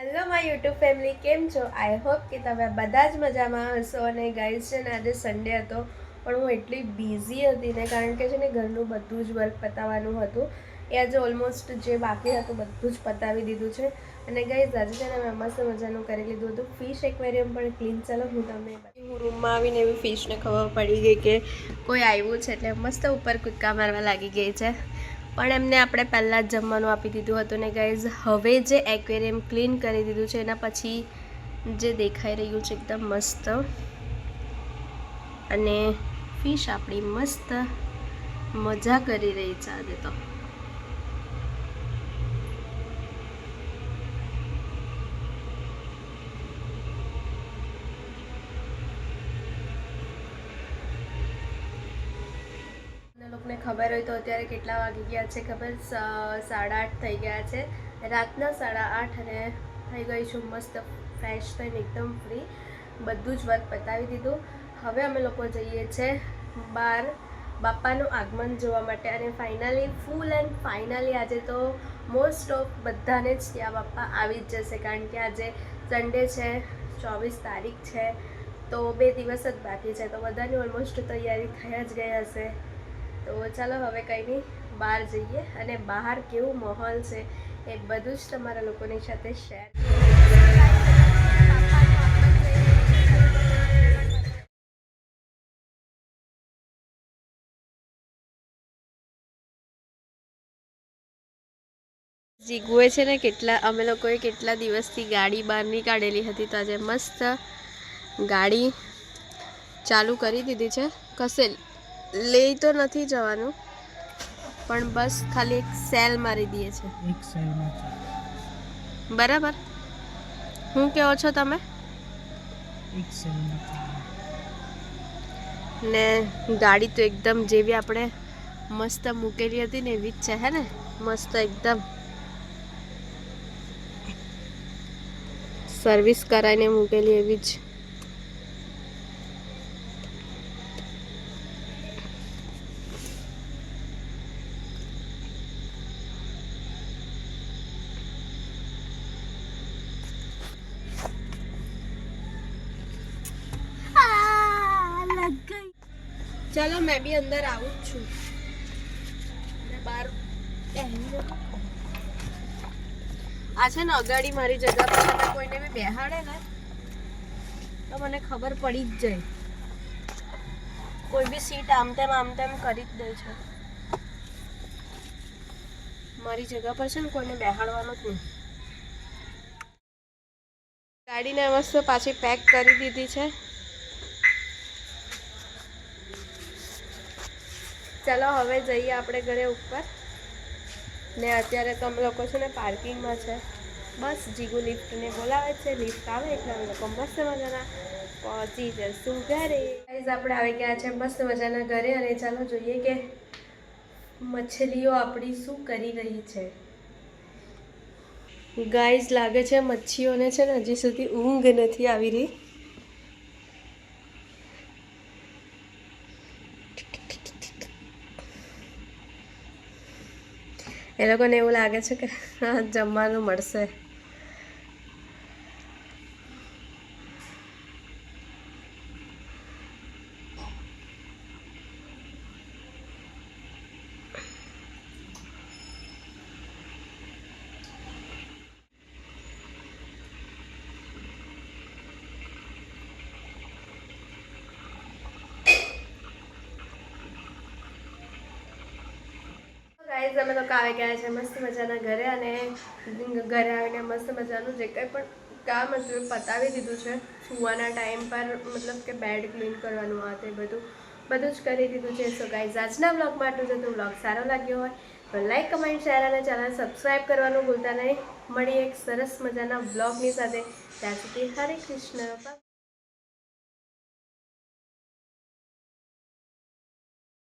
Hello my YouTube family કેમ છો? I hope કે તમે બધા જ મજામાં હશો. અને ગાઈઝ છે ને, આજે સન્ડે હતો, પણ હું એટલી બિઝી હતી ને, કારણ કે છે ને, ઘરનું બધું જ વર્ક પતાવવાનું હતું. એ આજે ઓલમોસ્ટ જે બાકી હતું, બધું જ પતાવી દીધું છે. અને ગાઈઝ આજે છે ને, મેં મસ્ત મજાનું કરી લીધું હતું. ફિશ એક્વેરિયમ પણ ક્લીન ચાલો, હું તમને હું રૂમમાં આવીને એવી ફિશને ખબર પડી ગઈ કે કોઈ આવ્યું છે, એટલે મસ્ત ઉપર કૂદકા મારવા લાગી ગઈ છે. પણ એમને આપણે પહેલાં જ જમવાનું આપી દીધું હતું ને ગાઈઝ હવે જે એક્વેરિયમ ક્લીન કરી દીધું છે, એના પછી જે દેખાઈ રહ્યું છે એકદમ મસ્ત. અને ફિશ આપણી મસ્ત મજા કરી રહી છે આજે તો. તમને ખબર હોય તો અત્યારે કેટલા વાગી ગયા છે, ખબર? સાડા આઠ થઈ ગયા છે. રાતના સાડા આઠ અને થઈ ગઈ છું મસ્ત ફ્રેશ થઈને એકદમ ફ્રી બધું જ વર્ક પતાવી દીધું. હવે અમે લોકો જઈએ છે બહાર બાપાનું આગમન જોવા માટે અને ફાઇનલી ફૂલ એન્ડ ફાઇનલી આજે તો મોસ્ટ ઓફ બધાને જ ત્યાં બાપા આવી જ જશે, કારણ કે આજે સન્ડે છે, ચોવીસ તારીખ છે. તો બે દિવસ જ બાકી છે, તો બધાની ઓલમોસ્ટ તૈયારી થઈ જ ગઈ હશે. તો ચાલો હવે કંઈ નહીં, બહાર જઈએ અને બહાર કેવું માહોલ છે એ બધું જ તમારા લોકોની સાથે શેર જીગુએ છે ને કેટલા, અમે લોકોએ કેટલા દિવસથી ગાડી બહાર નીકાળેલી હતી તો આજે મસ્ત ગાડી ચાલુ કરી દીધી છે. કશે લઈ તો નથી જવાનું પણ બસ ખાલી એક સેલ મારી દઈએ છે. એક સેલ બરાબર? હું કેવો છો તમે? એક સેલ ને ગાડી તો એકદમ જેવી આપણે મસ્ત મૂકેલી હતી ને એવી જ છે હે ને? મસ્ત એકદમ. સર્વિસ કરાવીને મૂકેલી એવી જ. ચલો, મેં બી અંદર આવું જ છું. બહાર આ છે ને અગાડી મારી જગ્યા પર તમે કોઈને બી બેહાડે ને, તો મને ખબર પડી જ જાય. કોઈ બી સીટ આમ તેમ આમ તેમ કરી જ દે છે. મારી જગ્યા પર છે ને કોઈને બેહાડવાનું જ નહીં. ગાડીને મસ્ત પાછી પેક કરી દીધી છે. ચાલો, હવે જઈએ આપણે ઘરે ઉપર. ને અત્યારે તો અમે લોકો છે ને પાર્કિંગમાં છે. બસ જીગુ લિફ્ટને બોલાવે છે, લિફ્ટ આવે એટલે અમે લોકો મસ્ત મજાના પહોંચી જશું ઘરે. આપણે આવી ગયા છે? મસ્ત મજાના ઘરે અને ચાલો જોઈએ કે મછલીઓ આપણી શું કરી રહી છે. ગાઈઝ લાગે છે મચ્છીઓને છે ને હજી સુધી ઊંઘ નથી આવી રહી. એ લોકોને એવું લાગે છે કે હા, જમવાનું મળશે. ગાઈઝ અમે લોકો આવી ગયા છે મસ્ત મજાના ઘરે અને ઘરે આવીને મસ્ત મજાનું જે કંઈ પણ કામ હતું પતાવી દીધું છે. સુવાના ટાઈમ પર મતલબ કે બેડ ક્લીન કરવાનું આ તે બધું બધું જ કરી દીધું છે. સો ગાઈઝ આજના બ્લોગમાં માટે જો તો બ્લોગ સારો લાગ્યો હોય, તો લાઈક કમેન્ટ શેર અને ચેનલ સબસ્ક્રાઈબ કરવાનું ભૂલતા નહીં. મળી એક સરસ મજાના બ્લોગની સાથે. ત્યાં સુધી હરે કૃષ્ણ.